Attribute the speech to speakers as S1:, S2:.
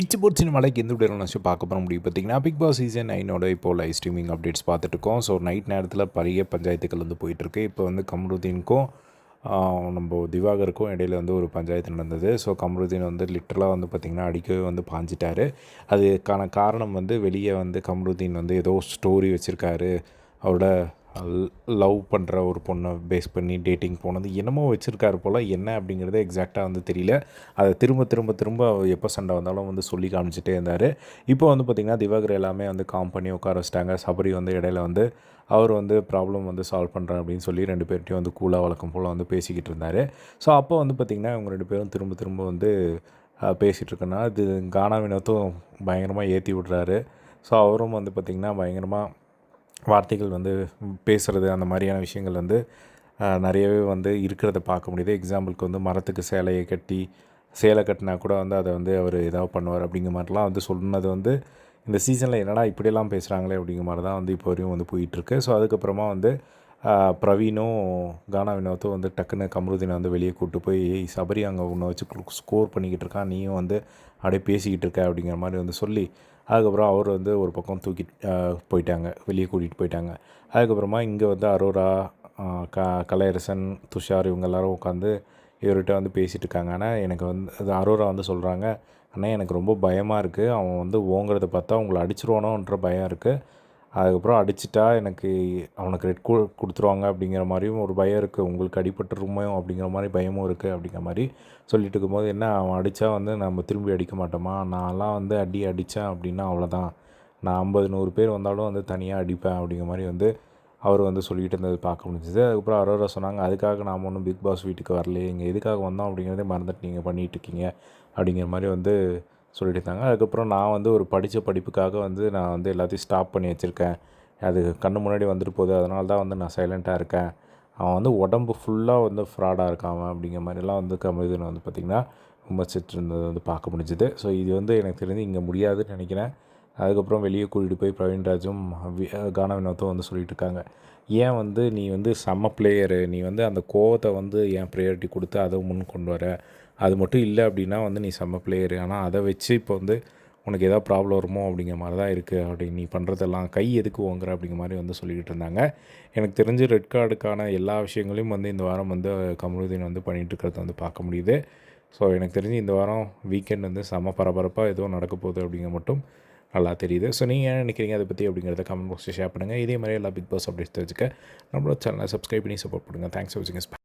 S1: இச்சு போட் சினிமாலைக்கு எந்த விட நினச்சி பார்க்க போகிற முடியும் பார்த்தீங்கன்னா பிக் பாஸ் சீசன் நைனோட இப்போ லைவ் ஸ்ட்ரீமிங் அப்டேட்ஸ் பார்த்துட்டு இருக்கோம். ஸோ நைட் நேரத்தில் பழைய பஞ்சாயத்துக்கள் வந்து போயிட்டுருக்கு இப்போ வந்து கம்ருதீனுக்கும் நம்ம திவாகருக்கும் இடையில வந்து ஒரு பஞ்சாயத்து நடந்தது. ஸோ கம்ருதீன் வந்து லிட்டரலாக வந்து பார்த்திங்கன்னா அடிக்கவே வந்து பாஞ்சிட்டாரு. அதுக்கான காரணம் வந்து வெளியே வந்து கம்ருதீன் வந்து ஏதோ ஸ்டோரி வச்சுருக்காரு. அவரோட லவ் பண்ணுற ஒரு பொண்ணை பேஸ் பண்ணி டேட்டிங் போனது என்னமோ வச்சுருக்காரு போல் என்ன அப்படிங்கிறது எக்ஸாக்டாக வந்து தெரியல. அதை திரும்ப திரும்ப திரும்ப எப்போ சண்டை வந்தாலும் வந்து சொல்லி காமிச்சிட்டே இருந்தார். இப்போ வந்து பார்த்திங்கன்னா திவாகர் எல்லாமே வந்து காம் பண்ணி உட்கார வச்சிட்டாங்க. சபரி வந்து இடையில வந்து அவர் வந்து ப்ராப்ளம் வந்து சால்வ் பண்ணுறேன் அப்படின்னு சொல்லி ரெண்டு பேர்கிட்டையும் வந்து கூலாக வழக்கம் போல் வந்து பேசிக்கிட்டு இருந்தார். ஸோ அப்போ வந்து பார்த்திங்கன்னா இவங்க ரெண்டு பேரும் திரும்ப திரும்ப வந்து பேசிகிட்டு இருக்கேன்னா இது கானா வினோத்தும் பயங்கரமாக ஏற்றி விட்றாரு. ஸோ அவரும் வந்து பார்த்திங்கன்னா பயங்கரமாக வார்த்தைகள் வந்து பேசுகிறது அந்த மாதிரியான விஷயங்கள் வந்து நிறையவே வந்து இருக்கிறத பார்க்க முடியுது. எக்ஸாம்பிளுக்கு வந்து மரத்துக்கு சேலையை கட்டி சேலை கட்டினா கூட வந்து அதை வந்து அவர் ஏதாவது பண்ணுவார் அப்படிங்கிற மாதிரிலாம் வந்து சொன்னது வந்து இந்த சீசனில் என்னடா இப்படியெல்லாம் பேசுகிறாங்களே அப்படிங்கிற மாதிரி தான் வந்து இப்போ வரையும் வந்து போயிட்டுருக்கு ஸோ அதுக்கப்புறமா வந்து பிரவீனும் கானா வினோத்தும் வந்து டக்குன்னு கமருதீனை வந்து வெளியே கூப்பிட்டு போய் சபரி அங்கே உன்னை வச்சு ஸ்கோர் பண்ணிக்கிட்டு இருக்கான். நீயும் வந்து அப்படியே பேசிக்கிட்டு இருக்க அப்படிங்கிற மாதிரி வந்து சொல்லி அதுக்கப்புறம் அவர் வந்து ஒரு பக்கம் தூக்கிட்டு போயிட்டாங்க. வெளியே கூட்டிகிட்டு போயிட்டாங்க. அதுக்கப்புறமா இங்கே வந்து அரோரா க கலையரசன் துஷார் இவங்க எல்லாரும் உட்காந்து இவர்கிட்ட வந்து பேசிகிட்டு இருக்காங்க. ஆனால் எனக்கு வந்து அது அரோரா வந்து சொல்கிறாங்க அண்ணா எனக்கு ரொம்ப பயமாக இருக்குது அவன் வந்து ஓங்குறதை பார்த்தா உங்களை அடிச்சிருவானோன்ற பயம் இருக்குது அதுக்கப்புறம் அடிச்சிட்டா எனக்கு அவனுக்கு ரெட் கு கொடுத்துருவாங்க அப்படிங்கிற மாதிரியும் ஒரு பயம் இருக்குது உங்களுக்கு அடிபட்டுருமோ அப்படிங்கிற மாதிரி பயமும் இருக்குது அப்படிங்கிற மாதிரி சொல்லிட்டு இருக்கும்போது என்ன அவன் அடித்தா வந்து நம்ம திரும்பி அடிக்க மாட்டோமா? நான்லாம் வந்து அடி அடித்தேன் அப்படின்னா அவ்வளோதான். நான் ஐம்பது நூறு பேர் வந்தாலும் வந்து தனியாக அடிப்பேன் அப்படிங்கிற மாதிரி வந்து அவர் வந்து சொல்லிகிட்டு இருந்தது பார்க்க முடிஞ்சது. அதுக்கப்புறம் அரோரா சொன்னாங்க அதுக்காக நாம் ஒன்றும் பிக் பாஸ் வீட்டுக்கு வரலையே இங்கே எதுக்காக வந்தோம்? அப்படிங்கிறதே மறந்துட்டு நீங்கள் பண்ணிகிட்டு இருக்கீங்க அப்படிங்கிற மாதிரி வந்து சொல்லிட்டு இருந்தாங்க அதுக்கப்புறம் நான் வந்து ஒரு படித்த படிப்புக்காக வந்து நான் வந்து எல்லாத்தையும் ஸ்டாப் பண்ணி வச்சுருக்கேன். அது கண்ணு முன்னாடி வந்துட்டு போகுது. அதனால தான் வந்து நான் சைலண்ட்டாக இருக்கேன். அவன் வந்து உடம்பு ஃபுல்லாக வந்து ஃப்ராடாக இருக்கான் அவன் அப்படிங்கிற மாதிரிலாம் வந்து கமருதீன் வந்து பார்த்திங்கன்னா விமர்சிட்டு இருந்தது வந்து பார்க்க முடிஞ்சுது. ஸோ இது வந்து எனக்கு தெரிஞ்சு இங்கே முடியாதுன்னு நினைக்கிறேன். அதுக்கப்புறம் வெளியே கூட்டிகிட்டு போய் பிரவீன்ராஜும் கான கானா வினோத்தும் வந்து சொல்லிட்டு இருக்காங்க. ஏன் வந்து நீ வந்து செம்ம பிளேயரு நீ வந்து அந்த கோவத்தை வந்து ஏன் ப்ரையாரிட்டி கொடுத்து அதை முன் கொண்டு வர? அது மட்டும் இல்லை அப்படின்னா வந்து நீ செம்ம பிளேயரு ஆனால் அதை வச்சு இப்போ வந்து உனக்கு ஏதாவது ப்ராப்ளம் வருமோ அப்படிங்கிற மாதிரி தான் இருக்குது அப்படி நீ பண்ணுறதெல்லாம் கை எதுக்கு ஓங்குற அப்படிங்கிற மாதிரி வந்து சொல்லிக்கிட்டு இருந்தாங்க. எனக்கு தெரிஞ்சு ரெட் கார்டுக்கான எல்லா விஷயங்களையும் வந்து இந்த வாரம் வந்து கமருதீன் வந்து பண்ணிகிட்டு இருக்கிறத வந்து பார்க்க முடியுது. ஸோ எனக்கு தெரிஞ்சு இந்த வாரம் வீக்கெண்ட் வந்து செம பரபரப்பாக எதுவும் நடக்க போகுது அப்படிங்கிற மட்டும் நல்லா தெரியுது. ஸோ நீங்கள் என்ன நினைக்கிறீங்க? அதை பற்றி அப்படிங்கிறத கமெண்ட் பாக்ஸில் ஷேர் பண்ணுங்கள் இதே மாதிரி எல்லா பிக் பாஸ் அப்டேட்ஸ் தெரிஞ்சுக்க நம்மளோட சேனலை சப்ஸ்கிரைப் பண்ணி சப்போர்ட் பண்ணுங்கள் தேங்க்ஸ் ஃபார் வாட்சிங்